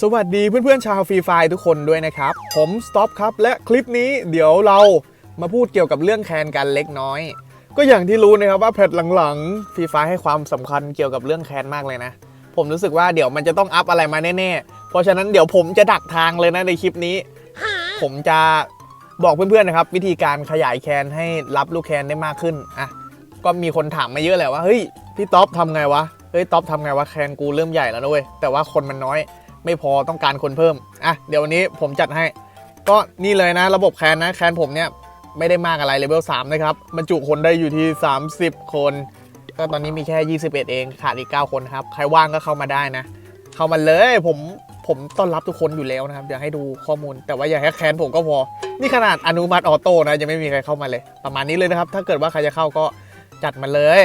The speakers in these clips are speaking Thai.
สวัสดีเพื่อนๆชาวฟรีไฟทุกคนด้วยนะครับ ผมสต็อปครับ และคลิปนี้เดี๋ยวเรามาพูดเกี่ยวกับเรื่องแคนกันเล็กน้อย ก็อย่างที่รู้นะครับว่าแพทหลังๆฟรีไฟให้ความสำคัญเกี่ยวกับเรื่องแคนมากเลยนะ ผมรู้สึกว่าเดี๋ยวมันจะต้องอัพอะไรมาแน่ๆ เพราะฉะนั้นเดี๋ยวผมจะดักทางเลยนะในคลิปนี้ ผมจะบอกเพื่อนๆนะครับ วิธีการขยายแคนให้รับลูกแคนได้มากขึ้นอะก็มีคนถามมาเยอะแหละว่าเฮ้ยพี่ท็อปทำไงวะเฮ้ยท็อปทำไงวะแคนกูเริ่มใหญ่แล้วนะเว้ยแต่ว่าคนมันน้อย ไม่พอต้องการคนเพิ่มอะเดี๋ยววันนี้ผมจัดให้ ก็นี่เลยนะ ระบบแคนนะแคนผมเนี่ยไม่ได้มากอะไรเลเวล3นะครับบรรจุคนได้อยู่ที่ 30 คน ก็ตอนนี้มีแค่ 21 เองขาดอีก 9 คนครับใครว่างก็เข้ามาได้นะ เข้ามาเลยผมผมต้อนรับทุกคนอยู่แล้วนะครับเดี๋ยวให้ดูข้อมูล แต่ว่าอย่าแค่แคนผมก็พอ นี่ขนาดอนุมัติออโต้นะยังไม่มีใครเข้ามาเลย ประมาณนี้เลยนะครับ ถ้าเกิดว่าใครจะเข้าก็จัดมาเลย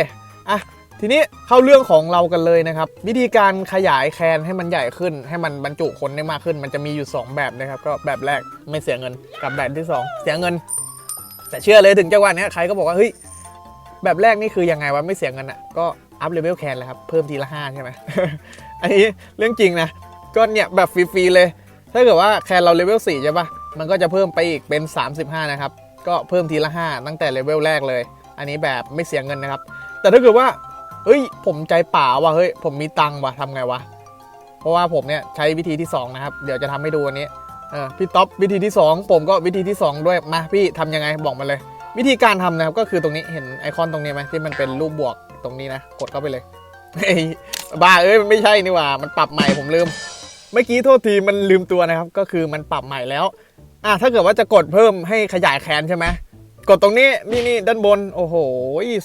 อะ ทีนี้เข้าเรื่องของเรากันเลยนะครับ วิธีการขยายแคนให้มันใหญ่ขึ้น ให้มันบรรจุคนได้มากขึ้น มันจะมีอยู่ 2 แบบนะครับก็แบบแรกไม่เสียเงินกับแบบที่ 2 เสียเงิน แต่เชื่อเลยถึงจังหวะนี้ใครก็บอกว่าเฮ้ยแบบแรกนี่คือยังไงวะไม่เสียเงินอะก็อัพเลเวลแคนเลยครับเพิ่มทีละ5ใช่ไหมอันนี้เรื่องจริงนะก็เนี่ยแบบฟรีๆเลย ถ้าเกิดว่าแคนเราเลเวล4ใช่ปะมันก็จะเพิ่มไปอีกเป็น 35 นะครับ ก็เพิ่มทีละ 5 ตั้งแต่เลเวลแรกเลย อันนี้แบบไม่เสียเงินนะครับ แต่ถ้าเกิดว่า เฮ้ย ผมใจป่าว่ะเฮ้ยผมมีตังว่ะทำไงวะเพราะว่าผมเนี่ยใช้วิธีที่ 2 นะครับ เดี๋ยวจะทำให้ดูวันนี้เออพี่ท็อปวิธีที่ 2 ผมก็วิธีที่ 2 ด้วยมาพี่ทำยังไงบอกมาเลย วิธีการทำนะครับก็คือตรงนี้เห็นไอคอนตรงนี้ไหมที่มันเป็นรูปบวกตรงนี้นะ กดเข้าไปเลยบ้าเอ้ยมันไม่ใช่นี่ว่ามันปรับใหม่ผมลืมเมื่อกี้โทษทีมันลืมตัวนะครับ ก็คือมันปรับใหม่แล้วอะถ้าเกิดว่าจะกดเพิ่มให้ขยายแขนใช่ไหม กดตรงนี้นี่นี่ด้านบน โอ้โห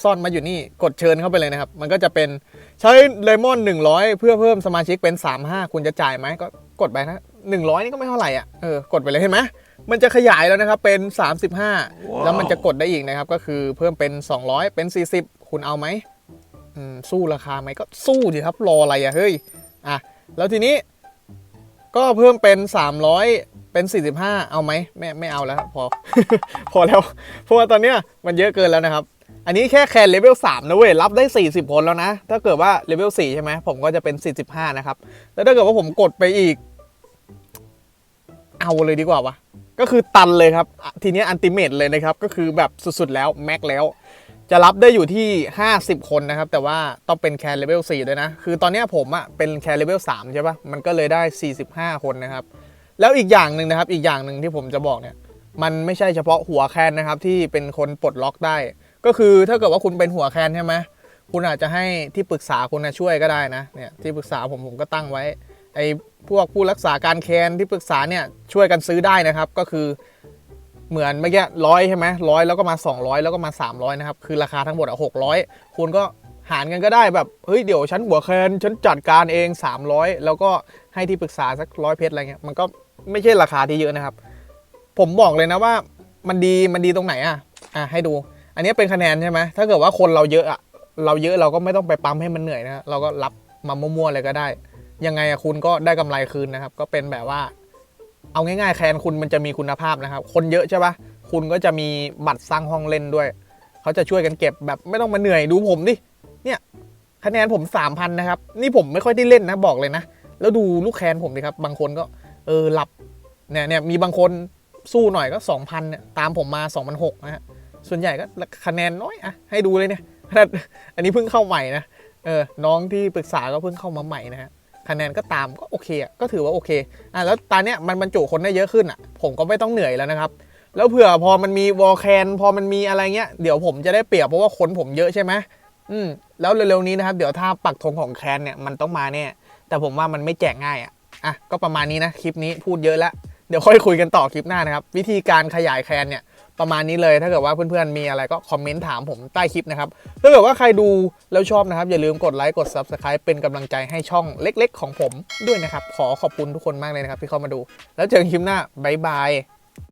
ซ่อนมาอยู่นี่กดเชิญเข้าไปเลยนะครับ มันก็จะเป็นใช้เลมอน 100 เพื่อเพิ่มสมาชิกเป็น 35 คุณจะจ่ายไหมก็กดไปนะ 100 นี่ก็ไม่เท่าไหร่อะเออกดไปเลยเห็นไหมมันจะขยายแล้วนะครับเป็น 35 แล้วมันจะกดได้อีกนะครับก็คือเพิ่มเป็น 200 เป็น 40 คุณเอาไหมอืมสู้ราคาไหมก็สู้สิครับรออะไรอะเฮ้ยอะแล้วทีนี้ ก็เพิ่มเป็น 300 เป็น 45 เอาไหมไม่ไม่เอาแล้วพอ พอแล้ว เพราะว่าตอนเนี้ยมันเยอะเกินแล้วนะครับ อันนี้แค่แคนเลเวล3นะเว้ย รับได้ 40 คนแล้วนะ ถ้าเกิดว่าเลเวล4ใช่ไหม ผมก็จะเป็น 45 นะครับ แล้วถ้าเกิดว่าผมกดไปอีก เอาเลยดีกว่าวะก็คือตันเลยครับ ทีนี้อันติเมตเลยนะครับ ก็คือแบบสุดๆแล้ว แม็กแล้ว จะรับได้อยู่ที่ 50 คนนะครับ แต่ว่าต้องเป็นแคนเลเวล4ด้วยนะ คือตอนนี้ผมอะเป็นแคนเลเวล3ใช่ปะมันก็เลยได้ 45 คนนะครับ แล้วอีกอย่างหนึ่งนะครับ อีกอย่างหนึ่งที่ผมจะบอกเนี่ย มันไม่ใช่เฉพาะหัวแคนนะครับ ที่เป็นคนปลดล็อกได้ ก็คือถ้าเกิดว่าคุณเป็นหัวแคนใช่ไหมคุณอาจจะให้ที่ปรึกษาคุณนะช่วยก็ได้นะ เนี่ยที่ปรึกษาผมผมก็ตั้งไว้ ไอ้พวกผู้รักษาการแคนที่ปรึกษาเนี่ยช่วยกันซื้อได้นะครับ ก็คือ เหมือนเมื่อกี้ร้อยใช่ไหมร้อยแล้วก็มา 200 แล้วก็มา 300 นะครับ คือราคาทั้งหมดอะหกร้อยคุณก็หารกันก็ได้แบบ เฮ้ย เดี๋ยวฉันหัวแคนฉันจัดการเอง 300 แล้วก็ให้ที่ปรึกษาสักร้อยเพชรอะไรเงี้ยมันก็ไม่ใช่ราคาที่เยอะนะครับ ผมบอกเลยนะว่ามันดีมันดีตรงไหนอะอะให้ดู อันนี้เป็นคะแนนใช่ไหมถ้าเกิดว่าคนเราเยอะอะเราเยอะเราก็ไม่ต้องไปปั๊มให้มันเหนื่อยนะเราก็รับมามั่วๆเลยก็ได้ ยังไงอะคุณก็ได้กำไรคืนนะครับ ก็เป็นแบบว่า เอาง่ายๆแคนคุณมันจะมีคุณภาพนะครับ คนเยอะใช่ปะคุณก็จะมีบัตรสร้างห้องเล่นด้วย เขาจะช่วยกันเก็บแบบไม่ต้องมาเหนื่อยดูผมดิ เนี่ยคะแนนผมสามพันนะครับ นี่ผมไม่ค่อยได้เล่นนะบอกเลยนะ แล้วดูลูกแคนผมดิครับ บางคนก็เออหลับ เนี่ยเนี่ยมีบางคนสู้หน่อยก็ 2,000เนี่ยตามผมมา2,600นะฮะ ส่วนใหญ่ก็คะแนนน้อยอะให้ดูเลยเนี่ยนาดอันนี้เพิ่งเข้าใหม่นะ เออ น้องที่ปรึกษาก็เพิ่งเข้ามาใหม่นะฮะ คะแนนก็ตามก็โอเคก็ถือว่าโอเคอะแล้วตอนเนี้ยมันบรรจุคนได้เยอะขึ้นอะผมก็ไม่ต้องเหนื่อยแล้วนะครับ แล้วเผื่อพอมันมีวอลแคนพอมันมีอะไรเงี้ยเดี๋ยวผมจะได้เปรียบเพราะว่าคนผมเยอะใช่ไหมอืมแล้วเร็วๆนี้นะครับเดี๋ยวถ้าปักธงของแคนเนี่ยมันต้องมาแน่แต่ผมว่ามันไม่แจกง่ายอะอะก็ประมาณนี้นะคลิปนี้พูดเยอะแล้วเดี๋ยวค่อยคุยกันต่อคลิปหน้านะครับ วิธีการขยายแคนเนี่ย ประมาณนี้เลยถ้าเกิดว่าเพื่อนๆมีอะไรก็คอมเมนต์ถามผมใต้คลิปนะครับถ้าเกิดว่าใครดูแล้วชอบนะครับ อย่าลืมกดไลค์กด Subscribe เป็นกำลังใจให้ช่องเล็ก ๆ ของผมด้วยนะครับขอขอบคุณทุกคนมากเลยนะครับที่เข้ามาดู แล้วเจอกันคลิปหน้าบ๊ายบาย